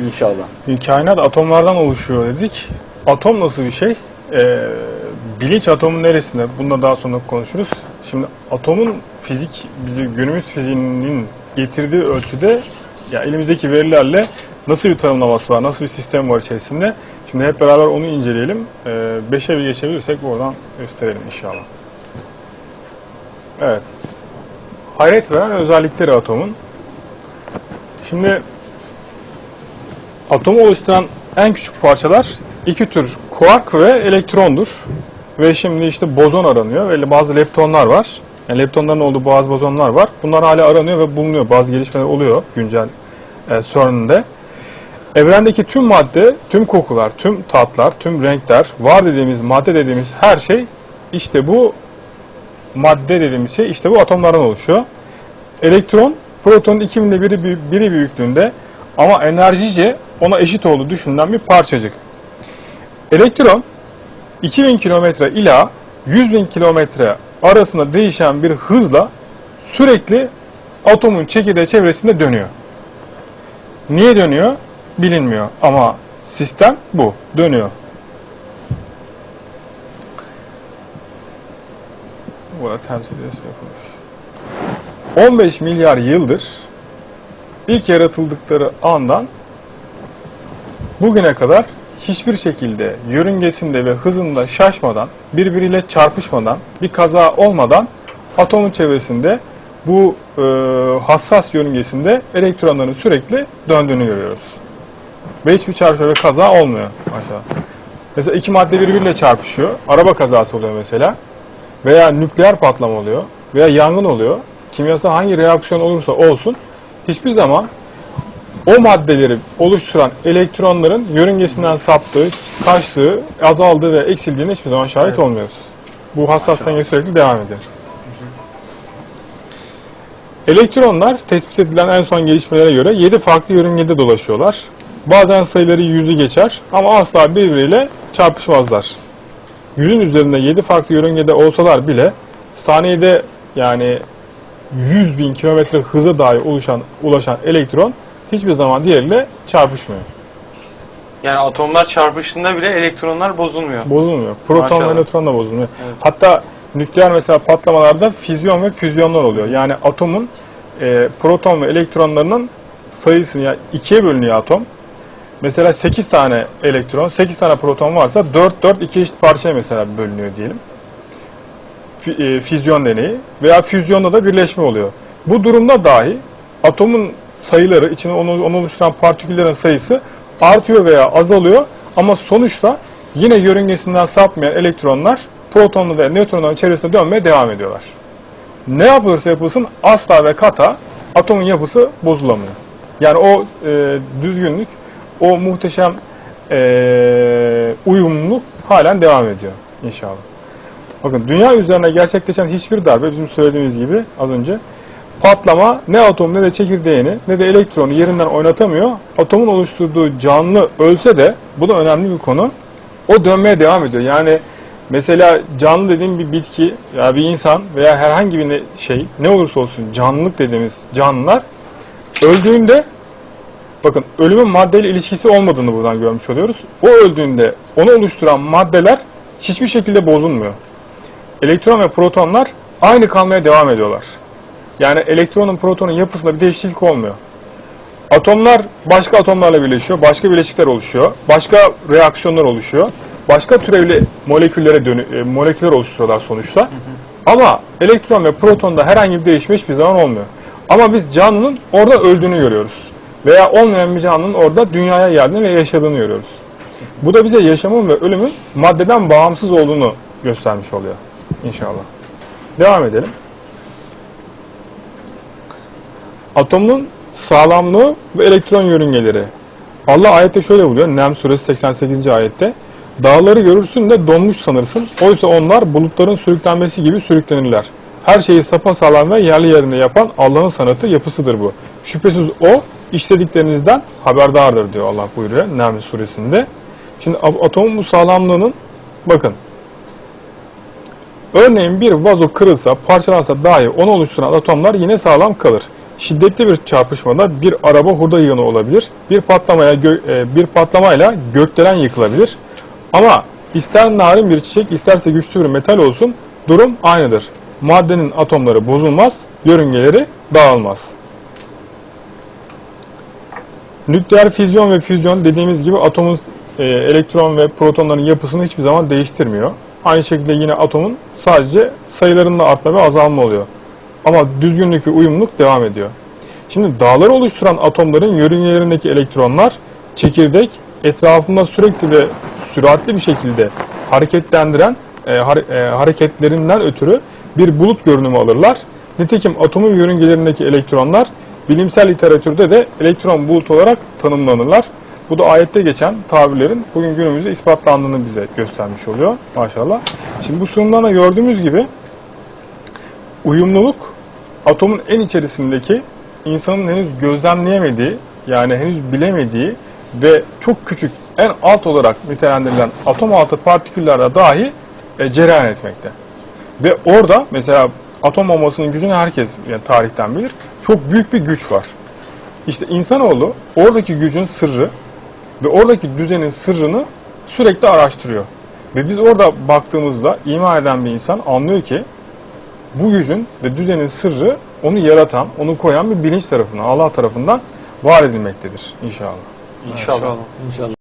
İnşallah. Kainat atomlardan oluşuyor dedik. Atom nasıl bir şey? Ee, bilinç atomun neresinde? Bununla daha sonra konuşuruz. Şimdi atomun fizik, bizi günümüz fiziğinin getirdiği ölçüde ya elimizdeki verilerle nasıl bir tanımlaması var, nasıl bir sistem var içerisinde? Şimdi hep beraber onu inceleyelim. Ee, beşe bir geçebilirsek oradan gösterelim inşallah. Evet. Hayret veren özellikleri atomun. Şimdi Atomu oluşturan en küçük parçalar iki tür kuark ve elektrondur. Ve şimdi işte bozon aranıyor ve bazı leptonlar var. Yani leptonların olduğu bazı bozonlar var. Bunlar hala aranıyor ve bulunuyor. Bazı gelişmeler oluyor güncel e, CERN'de. Evrendeki tüm madde, tüm kokular, tüm tatlar, tüm renkler, var dediğimiz, madde dediğimiz her şey işte bu madde dediğimiz şey işte bu atomlardan oluşuyor. Elektron, protonun 2000'de biri, biri büyüklüğünde ama enerjice ona eşit olduğu düşünülen bir parçacık. Elektron 2000 kilometre ila 100 bin kilometre arasında değişen bir hızla sürekli atomun çekirdeği çevresinde dönüyor. Niye dönüyor? Bilinmiyor ama sistem bu. Dönüyor. Burada temsil yapılmış. 15 milyar yıldır ilk yaratıldıkları andan bugüne kadar hiçbir şekilde yörüngesinde ve hızında şaşmadan, birbiriyle çarpışmadan, bir kaza olmadan atomun çevresinde bu e, hassas yörüngesinde elektronların sürekli döndüğünü görüyoruz. Ve hiçbir çarpışma ve kaza olmuyor aşağı. Mesela iki madde birbiriyle çarpışıyor. Araba kazası oluyor mesela. Veya nükleer patlama oluyor. Veya yangın oluyor. Kimyasal hangi reaksiyon olursa olsun hiçbir zaman o maddeleri oluşturan elektronların yörüngesinden saptığı, kaçtığı, azaldığı ve eksildiğine hiçbir zaman şahit olmuyoruz. Bu hassas denge sürekli devam ediyor. Elektronlar tespit edilen en son gelişmelere göre 7 farklı yörüngede dolaşıyorlar. Bazen sayıları yüzü geçer ama asla birbiriyle çarpışmazlar. Yüzün üzerinde 7 farklı yörüngede olsalar bile saniyede yani 100 bin kilometre hıza dahi oluşan, ulaşan elektron hiçbir zaman diğeriyle çarpışmıyor. Yani atomlar çarpıştığında bile elektronlar bozulmuyor. Bozulmuyor. Proton Maşallah. ve nötron da bozulmuyor. Evet. Hatta nükleer mesela patlamalarda füzyon ve füzyonlar oluyor. Yani atomun e, proton ve elektronlarının sayısını yani ikiye bölünüyor atom. Mesela 8 tane elektron, 8 tane proton varsa 4 4 iki eşit parçaya mesela bölünüyor diyelim. Fi- e, füzyon deneyi veya füzyonda da birleşme oluyor. Bu durumda dahi atomun sayıları, içine onu, onu oluşturan partiküllerin sayısı artıyor veya azalıyor ama sonuçta yine yörüngesinden sapmayan elektronlar protonlu ve nötronların çevresinde dönmeye devam ediyorlar. Ne yapılırsa yapılsın asla ve kata atomun yapısı bozulamıyor. Yani o e, düzgünlük, o muhteşem e, uyumluluk halen devam ediyor inşallah. Bakın dünya üzerine gerçekleşen hiçbir darbe bizim söylediğimiz gibi az önce patlama ne atom ne de çekirdeğini ne de elektronu yerinden oynatamıyor. Atomun oluşturduğu canlı ölse de bu da önemli bir konu. O dönmeye devam ediyor. Yani mesela canlı dediğim bir bitki ya bir insan veya herhangi bir şey ne olursa olsun canlılık dediğimiz canlılar öldüğünde bakın ölümün maddeyle ilişkisi olmadığını buradan görmüş oluyoruz. O öldüğünde onu oluşturan maddeler hiçbir şekilde bozulmuyor. Elektron ve protonlar aynı kalmaya devam ediyorlar. Yani elektronun protonun yapısında bir değişiklik olmuyor. Atomlar başka atomlarla birleşiyor, başka bileşikler oluşuyor, başka reaksiyonlar oluşuyor, başka türevli moleküllere dönü, e, moleküller oluşturuyorlar sonuçta. Ama elektron ve protonda herhangi bir değişme hiçbir zaman olmuyor. Ama biz canlının orada öldüğünü görüyoruz. Veya olmayan bir canlının orada dünyaya geldiğini ve yaşadığını görüyoruz. Bu da bize yaşamın ve ölümün maddeden bağımsız olduğunu göstermiş oluyor inşallah. Devam edelim. Atomun sağlamlığı ve elektron yörüngeleri. Allah ayette şöyle buyuruyor. Nem suresi 88. ayette. Dağları görürsün de donmuş sanırsın. Oysa onlar bulutların sürüklenmesi gibi sürüklenirler. Her şeyi sapasağlam ve yerli yerinde yapan Allah'ın sanatı yapısıdır bu. Şüphesiz o işlediklerinizden haberdardır diyor Allah buyuruyor Nem suresinde. Şimdi atomun bu sağlamlığının bakın Örneğin bir vazo kırılsa, parçalansa dahi onu oluşturan atomlar yine sağlam kalır. Şiddetli bir çarpışmada bir araba hurda yığını olabilir. Bir patlamaya e, bir patlamayla gökdelen yıkılabilir. Ama ister narin bir çiçek isterse güçlü bir metal olsun durum aynıdır. Maddenin atomları bozulmaz, yörüngeleri dağılmaz. Nükleer füzyon ve füzyon dediğimiz gibi atomun e, elektron ve protonların yapısını hiçbir zaman değiştirmiyor. Aynı şekilde yine atomun sadece sayılarında artma ve azalma oluyor. Ama düzgünlük ve uyumluluk devam ediyor. Şimdi dağları oluşturan atomların yörüngelerindeki elektronlar çekirdek etrafında sürekli ve süratli bir şekilde hareketlendiren e, hare- e, hareketlerinden ötürü bir bulut görünümü alırlar. Nitekim atomun yörüngelerindeki elektronlar bilimsel literatürde de elektron bulut olarak tanımlanırlar. Bu da ayette geçen tabirlerin bugün günümüzde ispatlandığını bize göstermiş oluyor maşallah. Şimdi bu sunumdan da gördüğümüz gibi uyumluluk atomun en içerisindeki insanın henüz gözlemleyemediği yani henüz bilemediği ve çok küçük en alt olarak nitelendirilen atom altı partiküllerde dahi e, cereyan etmekte. Ve orada mesela atom bombasının gücünü herkes yani tarihten bilir. Çok büyük bir güç var. İşte insanoğlu oradaki gücün sırrı ve oradaki düzenin sırrını sürekli araştırıyor. Ve biz orada baktığımızda ima eden bir insan anlıyor ki bu gücün ve düzenin sırrı onu yaratan, onu koyan bir bilinç tarafından, Allah tarafından var edilmektedir inşallah. İnşallah. İnşallah.